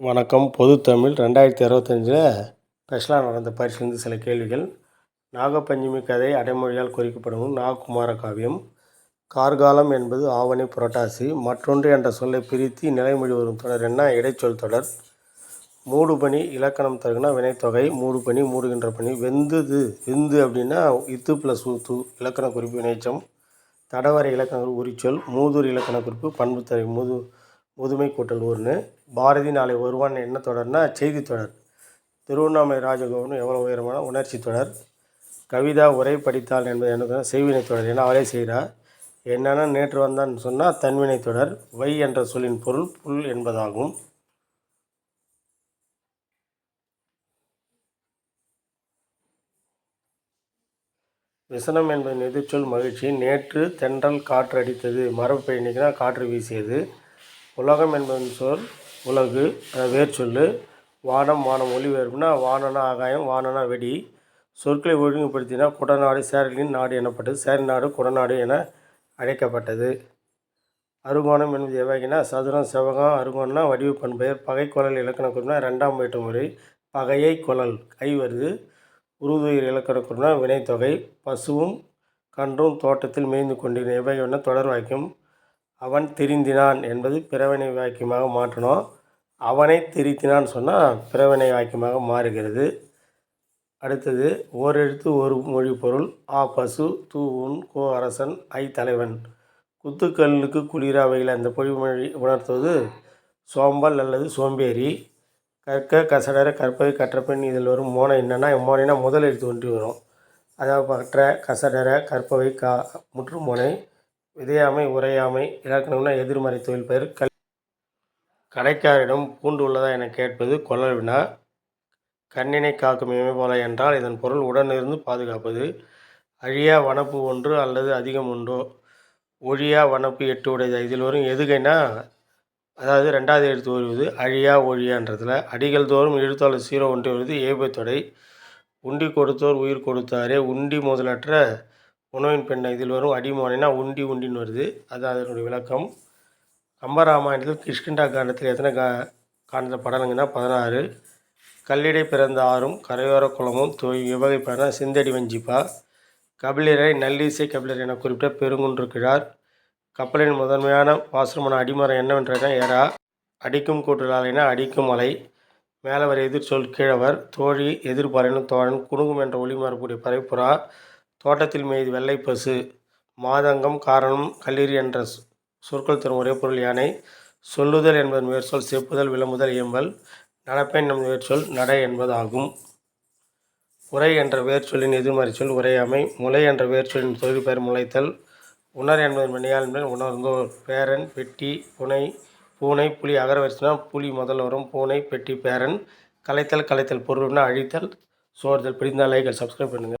வணக்கம். பொதுத்தமிழ் ரெண்டாயிரத்தி அறுபத்தஞ்சில் ஸ்பெஷலாக நடந்த பரிசுலேருந்து சில கேள்விகள். நாகப்பஞ்சமி கதை அடைமொழியால் குறிக்கப்படும் நாககுமார காவியம். கார்காலம் என்பது ஆவணி புரட்டாசி. மற்றொன்று என்ற சொல்லை பிரித்து நிலைமொழி வரும் தொடர் என்ன? இடைச்சொல் தொடர். மூடுபனி இலக்கணம் தருகுனா வினைத்தொகை. மூடுபனி மூடுகின்ற பணி. வெந்துது. வெந்து அப்படின்னா இத்து ப்ளஸ் ஊத்து இலக்கண குறிப்பு வினைச்சம் தடவரை இலக்கண குறிப்பு உரிச்சொல். மூதூர் இலக்கண குறிப்பு பண்புத்தறை மூது முது முதுமை கூட்டல் ஒன்று. பாரதி நாளை வருவான் என்ன தொடர்னா செய்தி தொடர். திருவண்ணாமலை ராஜகோபன் எவ்வளோ உயரமான உணர்ச்சி தொடர். கவிதா உரை படித்தாள் என்பது என்ன செய்வினை தொடர் ஏன்னா அவளே செய்கிறார் என்னென்னா நேற்று வந்தான்னு சொன்னால் தன்வினை தொடர் வை என்ற சொல்லின் பொருள் புல் என்பதாகும். விசனம் என்பது எதிர்ச்சொல் மகிழ்ச்சி. நேற்று தென்றல் காற்று அடித்தது மரபு பயணிக்குனா காற்று வீசியது. உலகம் என்பதன் சொல் உலகு வேர்ச்சொல் வானம் வானம் ஒளிபெயர்ப்புனா வானனா ஆகாயம் வானனா வெடி. சொற்களை ஒழுங்குபடுத்தினா குடநாடு சேரலின் நாடு எனப்பட்டது. சேரநாடு நாடு குடநாடு என அழைக்கப்பட்டது. அருகோணம் என்பது எவ்வகைனா சதுரம் செவகம் அருகோணம்னா வடிவு பண்பெயர். பகை குழல் இலக்கண குறிப்பினா ரெண்டாம் வேட்டு முறை. பகையை குழல் கை வருது. உருதுயிர் இலக்கண குறிப்பினா வினைத்தொகை. பசுவும் கன்றும் தோட்டத்தில் மேய்ந்து கொண்டிருந்த எவ்வகை தொடர் வாக்கியம் அவன் திரிந்தினான் என்பது பிறவினை வாக்கியமாக மாற்றணும். அவனை திரித்தினான் சொன்னால் பிறவினை வாக்கியமாக மாறுகிறது. அடுத்தது ஓரெழுத்து ஒரு மொழி பொருள். ஆ பசு தூ உன் கோ அரசன் ஐ தலைவன். குத்துக்கல்லுக்கு குளிராவையில் அந்த பொழிமொழி உணர்த்துவது சோம்பல் அல்லது சோம்பேறி. கற்க கசடர கற்பவை கற்றப்பெண் இதில் வரும் மோனை என்னென்னா மோனைனா முதல் எழுத்து ஒன்றி வரும். அதாவது கற்ற கசடர கற்பவை கா முற்று மோனை. விதையாமை உரையாமை இலக்கணம்னா எதிர்மறை தொழில் பெயர் கல் கடைக்காரிடம் பூண்டு உள்ளதா என கேட்பது கொள்ளல் வினா. கண்ணினை காக்கும் இமை போல என்றால் இதன் பொருள் உடனிருந்து பாதுகாப்பது. அழியா வனப்பு ஒன்று அல்லது அதிகம் உண்டோ ஒழியா வனப்பு எட்டு உடையது. இதில் வரும் எதுகைனா அதாவது ரெண்டாவது எழுத்து வருவது அழியா ஒழியான்றதில் அடிகள் தோறும் எழுத்தாளர் சீரோ ஒன்று வருவது ஏபத்தொடை உண்டி கொடுத்தோர் உயிர் கொடுத்தாரே. உண்டி முதலற்ற உணவின் பெண்ணை இதில் வரும் அடிமோனைனா உண்டி உண்டின்னு வருது. அது அதனுடைய விளக்கம். கம்பராமாயணத்தில் கிஷ்கிண்டா காண்டத்தில் எத்தனை கா காண்டத்தில் படலங்கன்னா பதினாறு. கல்லிடை பிறந்த ஆறும் கரையோர குளமும் தோய் இவ்வகை சிந்தடி வஞ்சிப்பா. கபிலரை நல்லிசை கபிலர் என குறிப்பிட்ட பெருங்குன்று கிழார். கப்பலின் முதன்மையான பாசுரமான அடிமரம் என்னவென்றனா ஏரா அடிக்கும் கூட்டுலாலைனா அடிக்கும் மலை மேலவர் எதிர் சொல் கீழவர். தோழி எதிர்பாரினும் தோழன் குணுகும் என்ற ஒளி மாறக்கூடிய பறைப்புறா தோட்டத்தில் மேய்து வெள்ளை பசு மாதங்கம் காரணம் கல்லீரி என்ற சொற்கள் தரும் ஒரே பொருள் யானை. சொல்லுதல் என்பதன் வேர்ச்சொல் செப்புதல் விளம்புதல் இயம்பல் நடப்பேன் நம் வேர்ச்சொல் நடை என்பதாகும். உரை என்ற வேர்ச்சொல்லின் எதிர்மறை சொல் உரையாமை முலை என்ற வேர்ச்சொல்லின் தொழில் பெயர் முளைத்தல். உணர் என்பதன் மணியால் உணர்ந்தோர் பேரன் பெட்டி புனை பூனை புலி அகரவரிசனா புலி முதல் வரும் பூனை பெட்டி பேரன். கலைத்தல் கலைத்தல் பொருள்னா அழித்தல். சோர்தல் பிடிந்தால் லைக்கள் சப்ஸ்கிரைப் பண்ணுங்கள்